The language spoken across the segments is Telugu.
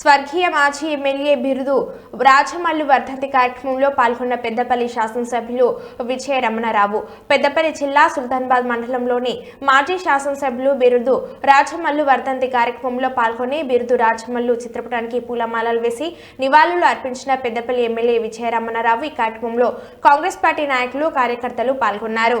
స్వర్గీయ మాజీ ఎమ్మెల్యే బిరుదు రాజమల్లు వర్ధంతి కార్యక్రమంలో పాల్గొన్న పెద్దపల్లి శాసనసభ్యులు విజయ రమణరావు. పెద్దపల్లి జిల్లా సుల్తాన్బాద్ మండలంలోని మాజీ శాసనసభ్యులు బిరుదు రాజమల్లు వర్ధంతి కార్యక్రమంలో పాల్గొని బిరుదు రాజమల్లు చిత్రపటానికి పూలమాలలు వేసి నివాళులు అర్పించిన పెద్దపల్లి ఎమ్మెల్యే విజయ రమణరావు ఈ కార్యక్రమంలో కాంగ్రెస్ పార్టీ నాయకులు కార్యకర్తలు పాల్గొన్నారు.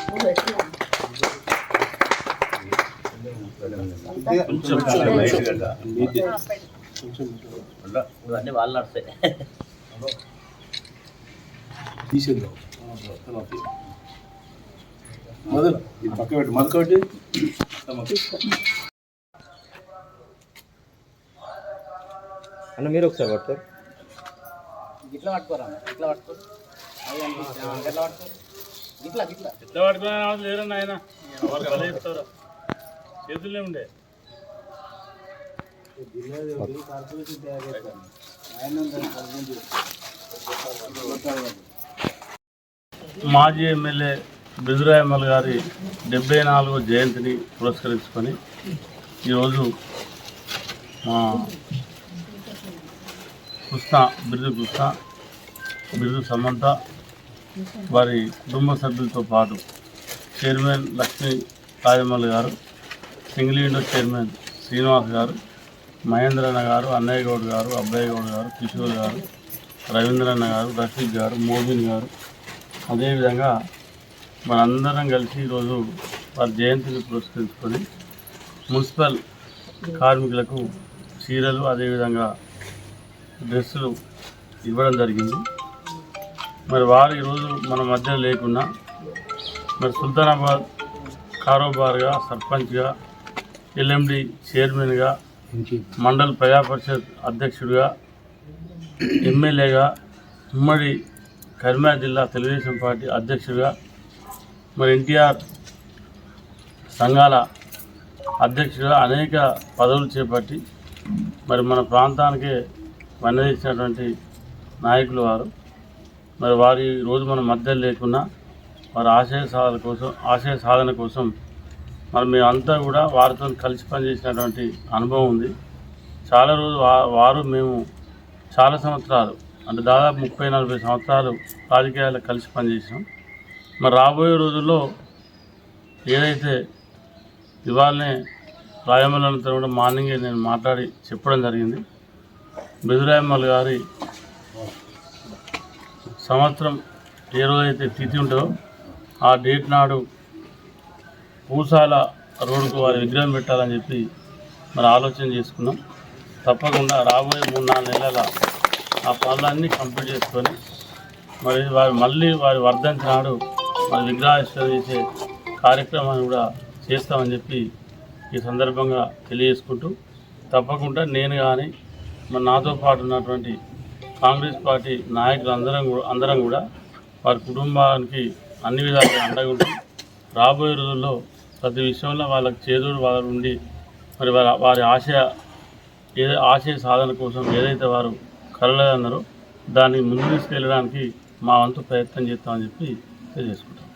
అన్నీ వాళ్ళు నడుస్తాయి తీసేద్దాం. మొదలు ఇది పక్క పెట్టు. మొదలు కాబట్టి అన్న మీరు ఒకసారి పడతారు ఇట్లా పట్టుకోరా ఇట్లా పట్టుకో. ఎట్లా పట్టుకో? ఇట్లా ఇట్లా ఎట్లా పట్టుకున్నా లేరన్న ఆయన చేతుల్లో ఉండే. మాజీ ఎమ్మెల్యే బిదురాయమ్మల్ గారి డెబ్బై నాలుగో జయంతిని పురస్కరించుకొని ఈరోజు మా కృష్ణ బిరుదు కృష్ణ బిరుదు సమంత వారి కుటుంబ సభ్యులతో పాటు చైర్మన్ లక్ష్మీ రాజమల్లి గారు సింగిల్ విండో చైర్మన్ శ్రీనివాస్ గారు మహేంద్రన్న గారు అన్నయ్య గౌడ్ గారు అబ్బాయి గౌడ్ గారు కిషోర్ గారు రవీంద్రన్న గారు రఫీక్ గారు మోబిన్ గారు. అదేవిధంగా మనందరం కలిసి ఈరోజు వారి జయంతిని పురస్కరించుకొని మున్సిపల్ కార్మికులకు చీరలు అదేవిధంగా డ్రెస్సులు ఇవ్వడం జరిగింది. మరి వారు ఈరోజు మన మధ్య లేకున్నా మరి సుల్తానాబాద్ కారోబార్గా సర్పంచ్గా ఎల్ఎండి చైర్మన్గా మండల్ ప్రజాపరిషత్ అధ్యక్షుడిగా ఎమ్మెల్యేగా ఉమ్మడి కరీంనగర్ జిల్లా తెలుగుదేశం పార్టీ అధ్యక్షుడిగా మరి ఎన్టీఆర్ సంఘాల అధ్యక్షుడిగా అనేక పదవులు చేపట్టి మరి మన ప్రాంతానికే వన్నదించినటువంటి నాయకులు వారు. మరి వారి రోజు మన మధ్య లేకున్నా వారి ఆశయ సాధన కోసం ఆశయ సాధన కోసం మరి మేమంతా కూడా వారితో కలిసి పనిచేసినటువంటి అనుభవం ఉంది. చాలా రోజు వారు మేము చాలా సంవత్సరాలు అంటే దాదాపు ముప్పై నలభై సంవత్సరాలు రాజకీయాల్లో కలిసి పనిచేసాం మరి రాబోయే రోజుల్లో ఏదైతే ఇవాళనే రాయమల్లతో కూడా మార్నింగే నేను మాట్లాడి చెప్పడం జరిగింది. బెదురాయమ్మల్ గారి సంవత్సరం ఏ రోజైతే తిథి ఉంటుందో ఆ డేట్ నాడు పూసాల రోడ్డుకు వారి విగ్రహం పెట్టాలని చెప్పి మరి ఆలోచన చేసుకున్నాం. తప్పకుండా రాబోయే మూడు నాలుగు నెలల ఆ పనులన్నీ కంప్లీట్ చేసుకొని మరి వారు మళ్ళీ వారి వర్ధంతి నాడు మరి విగ్రహావిష్కరణ చేసే కార్యక్రమాన్ని కూడా చేస్తామని చెప్పి ఈ సందర్భంగా తెలియజేసుకుంటూ తప్పకుండా నేను కానీ మరి నాతో పాటు ఉన్నటువంటి కాంగ్రెస్ పార్టీ నాయకులు అందరం కూడా అందరం కూడా వారి కుటుంబానికి అన్ని విధాలుగా అండగా ఉంటూ రాబోయే రోజుల్లో ప్రతి విషయంలో వాళ్ళకి చేదోడు వారు ఉండి మరి వారి వారి ఆశయ ఏ ఆశయ సాధన కోసం ఏదైతే వారు కలలేదన్నారో దాన్ని ముందు తీసుకెళ్ళడానికి మా వంతు ప్రయత్నం చేస్తామని చెప్పి తెలియజేసుకుంటాం